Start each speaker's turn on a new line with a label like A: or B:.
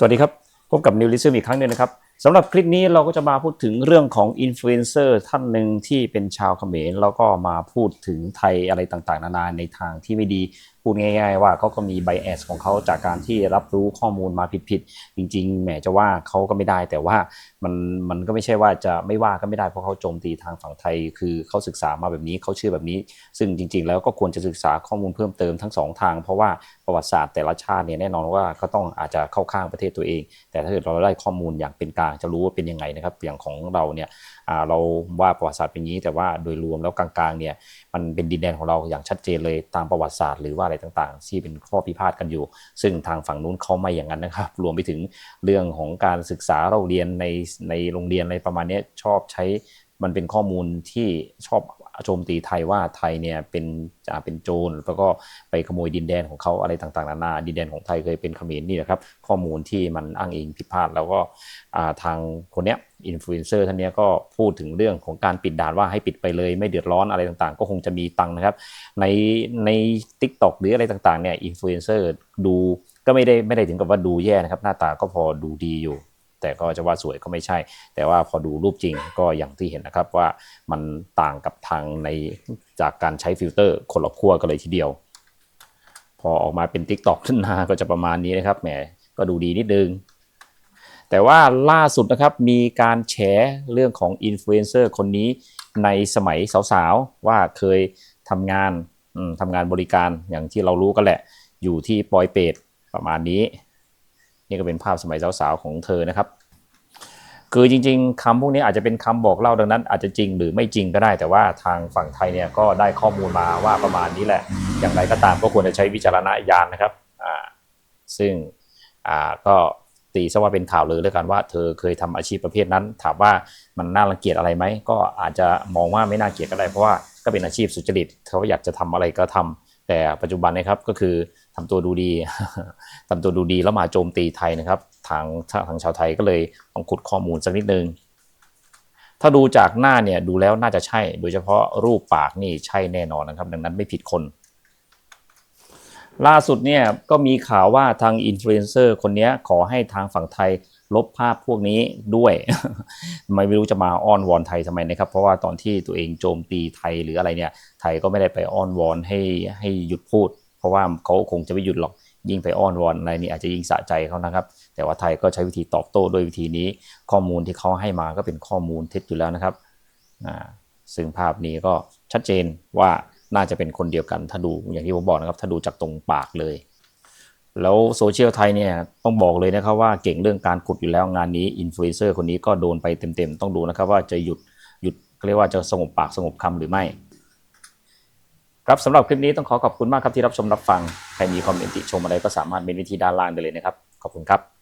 A: สวัสดีครับ พบกับนิวลิซึมอีกครั้งหนึ่งนะครับ สำหรับคลิปนี้เราก็จะมาพูดถึงเรื่องของอินฟลูเอนเซอร์ท่านหนึ่งที่เป็นชาวเขมรแล้วก็มาพูดถึงไทยอะไรต่างๆ นานาในทางที่ไม่ดี พูดง่าย ๆ ว่าเขาก็มีไบแอสของเขาจากการที่รับรู้ข้อมูลมาผิดๆจริง ๆ แหมจะว่าเขาก็ไม่ได้ แต่ว่ามันมันก็ไม่ใช่ว่าจะไม่ว่าก็ไม่ได้เพราะเขาโจมตีทางฝั่งไทย คือเขาศึกษามาแบบนี้เขาเชื่อแบบนี้ ซึ่งจริง ๆ แล้วก็ควรจะศึกษาข้อมูลเพิ่มเติมทั้งสองทาง เพราะว่าประวัติศาสตร์แต่ละชาติเนี่ยแน่นอนว่าก็ต้องอาจจะเข้าข้างประเทศตัวเอง แต่ถ้าเกิดเราได้ข้อมูลอย่างเป็นกลางจะรู้ว่าเป็นยังไงนะครับอย่างของเราเนี่ยเราว่าประวัติศาสตร์เป็นอย่างนี้แต่ว่าโดยรวมแล้วกลางๆเนี่ยมันเป็นดินแดนของเราอย่างชัดเจนเลยตามประวัติศาสตร์หรือว่าอะไรต่างๆ ที่เป็นข้อพิพาทกันอยู่ ซึ่งทางฝั่งนู้นเขาไม่อย่างนั้นนะครับ รวมไปถึงเรื่องของการศึกษาเราเรียนในในโรงเรียนอะไรประมาณนี้ชอบใช้มันเป็นข้อมูลที่ชอบ โจมตีไทยว่าไทยเนี่ยเป็นเป็นโจรแล้วก็ไปขโมยดินแดนของเขาอะไรต่างๆนานาดินแดนของไทยเคยเป็นเขมรนี่นะครับ ข้อมูลที่มันอ้างอิงผิดพลาด แล้วก็ทางคนเนี้ยอินฟลูเอนเซอร์ท่านเนี้ยก็พูดถึงเรื่องของการปิดด่านว่าให้ปิดไปเลยไม่เดือดร้อนอะไรต่างๆ ก็คงจะมีตังนะครับ ในใน t ิ k t o k หรืออะไรต่างๆเนี่ยอินฟลูเอนเซอร์ดูก็ไม่ได้ไม่ได้ถึงกับว่าดูแย่นะครับ หน้าตาก็พอดูดีอยู่ แต่ก็จะว่าสวยก็ไม่ใช่ แต่ว่าพอดูรูปจริงก็อย่างที่เห็นนะครับว่ามันต่างกับทางในจากการใช้ฟิลเตอร์คนละขั้วกันเลยทีเดียว พอออกมาเป็น Tik t o อกขึ้นมาก็จะประมาณนี้นะครับแหมก็ดูดีนิดนึง แต่ว่าล่าสุดนะครับมีการแฉเรื่องของอินฟลูเอนเซอร์คนนี้ในสมัยสาวๆ ว่าเคยทำงานทำงานบริการอย่างที่เรารู้กันแหละ อยู่ที่ปอยเปตประมาณนี้ นี่ก็เป็นภาพสมัยสาวๆของเธอนะครับ คือจริง ๆคำพวกนี้อาจจะเป็นคำบอกเล่าดังนั้น อาจจะจริงหรือไม่จริงก็ได้ แต่ว่าทางฝั่งไทยเนี่ยก็ได้ข้อมูลมาว่าประมาณนี้แหละ อย่างไรก็ตามก็ควรจะใช้วิจารณญาณนะครับซึ่งก็ตีซะว่าเป็นข่าวเลยแล้วกันว่าเธอเคยทำอาชีพประเภทนั้น ถามว่ามันน่ารังเกียจอะไรไหมก็อาจจะมองว่าไม่น่าเกลียดก็ได้เพราะว่าก็เป็นอาชีพสุจริตเขาอยากจะทำอะไรก็ทำแต่ปัจจุบันนะครับก็คือ ทำตัวดูดีทำตัวดูดีแล้วมาโจมตีไทยนะครับ ทางทางชาวไทยก็เลยต้องขุดข้อมูลสักนิดนึง ถ้าดูจากหน้าเนี่ยดูแล้วน่าจะใช่ โดยเฉพาะรูปปากนี่ใช่แน่นอนนะครับ ดังนั้นไม่ผิดคน ล่าสุดเนี่ยก็มีข่าวว่าทางอินฟลูเอนเซอร์คนนี้ขอให้ทางฝั่งไทยลบภาพพวกนี้ด้วยไม่รู้จะมาอ้อนวอนไทยทำไมนะครับ เพราะว่าตอนที่ตัวเองโจมตีไทยหรืออะไรเนี่ย ไทยก็ไม่ได้ไปอ้อนวอนให้ให้หยุดพูด ราะว่าเขาคงจะไม่หยุดหรอกยิ่งไปอ้อนวอนอะไรนี่อาจจะยิ่งสะใจเขานะครับ แต่ว่าไทยก็ใช้วิธีตอบโต้ด้วยวิธีนี้ ข้อมูลที่เขาให้มาก็เป็นข้อมูลเท็จอยู่แล้วนะครับซึ่งภาพนี้ก็ชัดเจนว่าน่าจะเป็นคนเดียวกันถ้าดูอย่างที่ผมบอกนะครับ ถ้าดูจากตรงปากเลย แล้วโซเชียลไทยเนี่ยต้องบอกเลยนะครับว่าเก่งเรื่องการขุดอยู่แล้วงานนี้อินฟลูเอนเซอร์คนนี้ก็โดนไปเต็มๆ ต้องดูนะครับว่าจะหยุดหยุดเขาเรียกว่าจะสงบปากสงบคำหรือไม่ ครับสำหรับคลิปนี้ต้องขอขอบคุณมากครับที่รับชมรับฟัง ใครมีความเห็นติชมอะไรก็สามารถเมนวิธีด้านล่างได้เลยนะครับ ขอบคุณครับ